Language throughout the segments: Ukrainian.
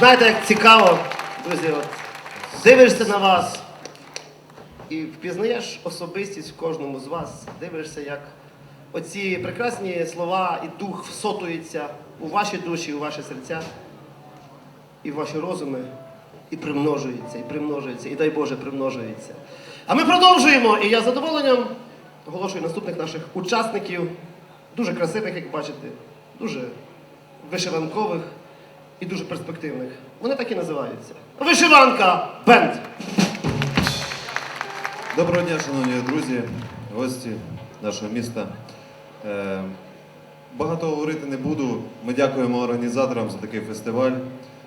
знаєте, як цікаво, друзі, от, дивишся на вас і впізнаєш особистість в кожному з вас, дивишся, як оці прекрасні слова і дух всотуються у ваші душі, у ваші серця і в ваші розуми, і примножується, і примножується, і дай Боже, примножується. А ми продовжуємо, і я з задоволенням оголошую наступних наших учасників, дуже красивих, як бачите, дуже вишиванкових і дуже перспективних. Вони так і називаються. Вишиванка Бенд! Доброго дня, шановні друзі, гості нашого міста. Е, Багато говорити не буду. Ми дякуємо організаторам за такий фестиваль.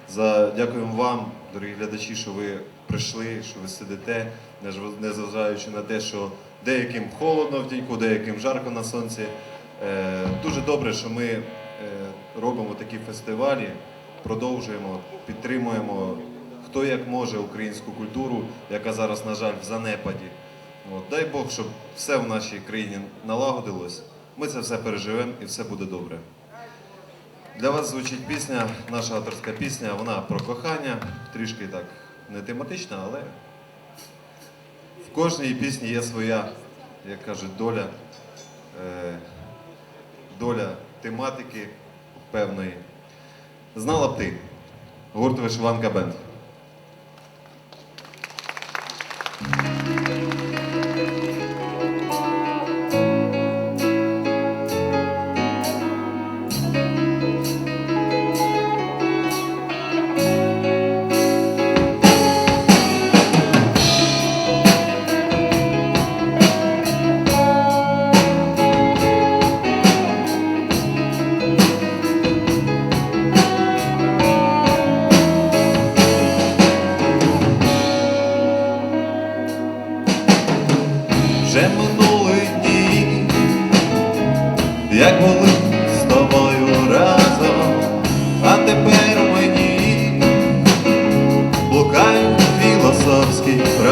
За дякуємо вам, дорогі глядачі, що ви прийшли, що ви сидите, незважаючи на те, що деяким холодно в тіньку, деяким жарко на сонці. Е, Дуже добре, що ми е, робимо такі фестивалі, продовжуємо, підтримуємо хто як може українську культуру, яка зараз, на жаль, в занепаді. От, дай Бог, щоб все в нашій країні налагодилось. Ми це все переживемо і все буде добре. Для вас звучить пісня, наша авторська пісня, вона про кохання, трішки так не тематична, але в кожній пісні є своя, як кажуть, доля, е, доля тематики певної. Знала б ти. Гурт Вишиванка Бенд. Polski.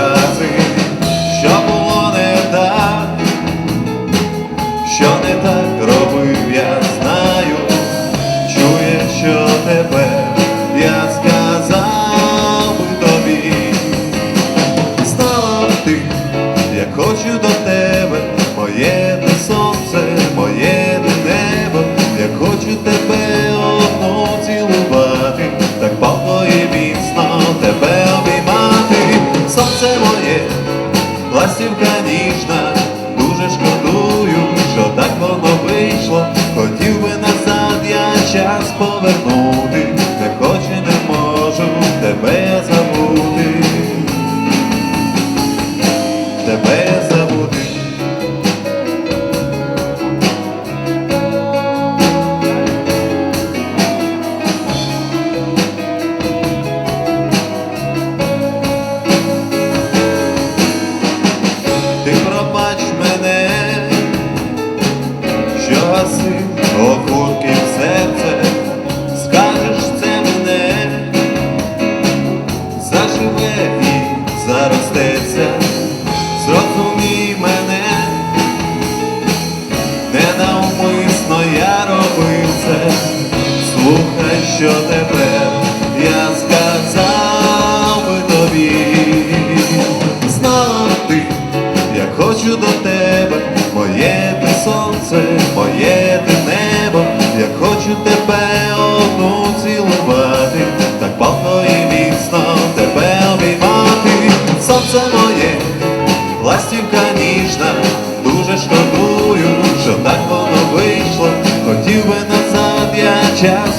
Повернути, тебе одну цілувати, так повно і міцно тебе обіймати, сонце моє, ластівка ніжна, дуже шкодую, що так воно вийшло, хотів би назад я.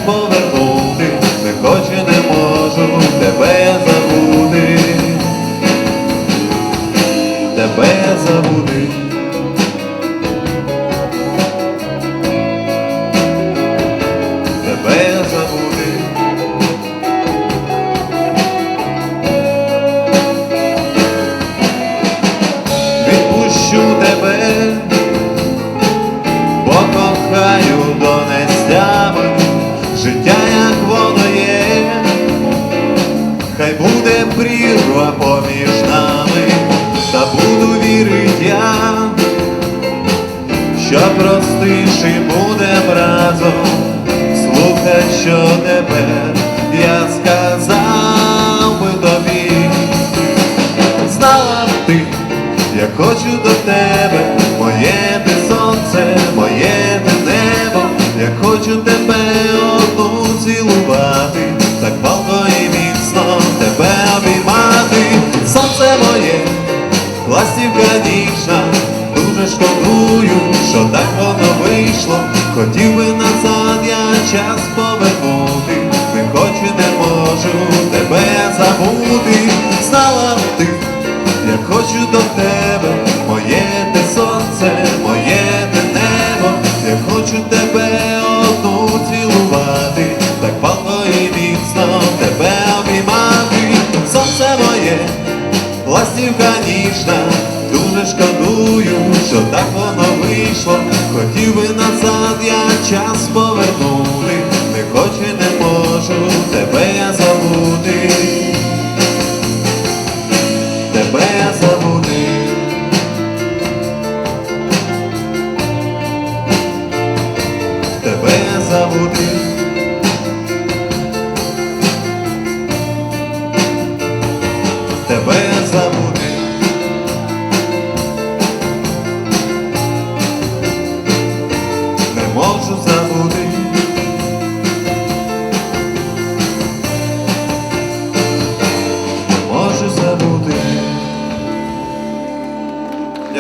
тиші будем разом, слухай, що тебе, я сказав би тобі, знала б ти, я хочу до тебе, моє ти сонце, моє ти небо, я хочу тебе одну цілувати, так палко і міцно тебе обіймати, сонце моє, ластівка ніша, дуже шкодую що так воно вийшло. Хотів би назад я час повернути, не хочу, не можу тебе забути. Знала б ти, я хочу до тебе,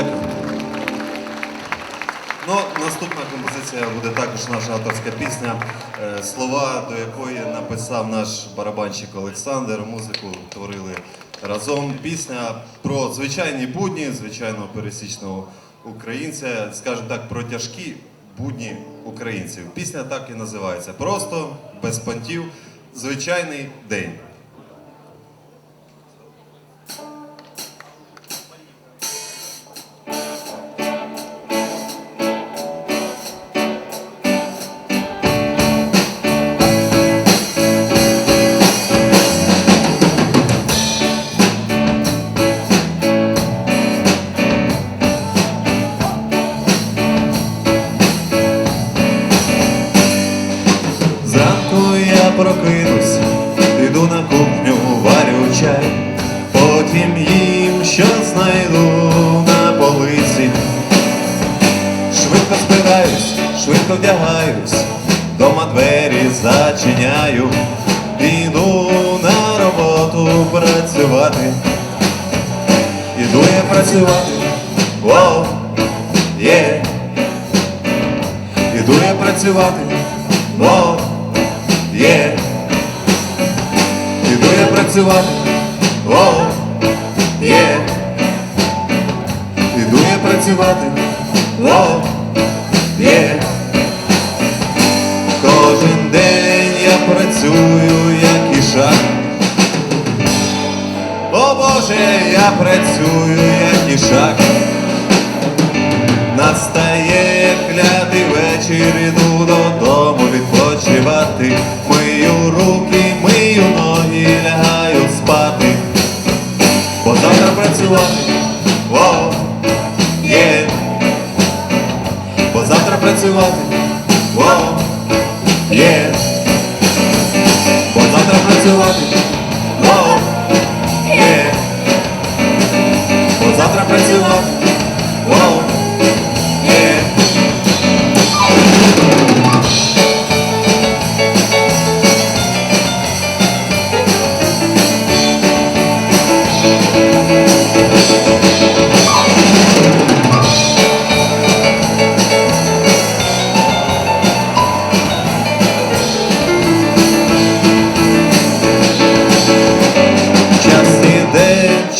Дякую. Ну, наступна композиція буде також наша авторська пісня, е, слова до якої написав наш барабанщик Олександр. Музику творили разом. Пісня про звичайні будні, звичайного пересічного українця, скажімо так, про тяжкі будні українців. Пісня так і називається. Просто без понтів, звичайний день. Вдягаюсь, дома двері зачиняю, іду на роботу працювати. Іду я працювати, воу, є. Іду я працювати, воу, є. Іду я працювати, воу, є. Іду я працювати, воу, є. Кожен день я працюю, як ішак. О Боже, я працюю, як ішак. Настає клятий вечір, іду додому відпочивати. Мию руки, мию ноги, лягаю спати. Бо завтра працювати, воу, є. Бо завтра працювати,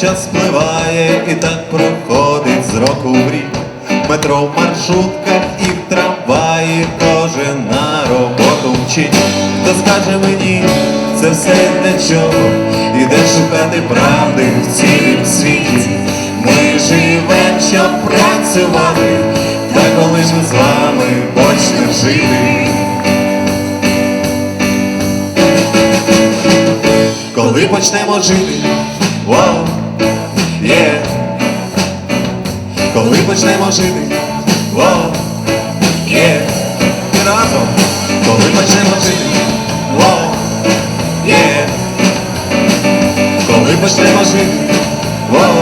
час спливає і так проходить з року в рік. Метро в маршрутках і в трамваї кожен на роботу мчить. Хто скаже мені, це все для чого? Іде шукати правди в цілім світі. Ми живем, щоб працювати, та коли ж ми з вами почнемо жити. Коли почнемо жити, воу, Коли почнемо жити, воу, є. Разом, коли почнемо жити, воу, є. Коли почнемо жити, воу,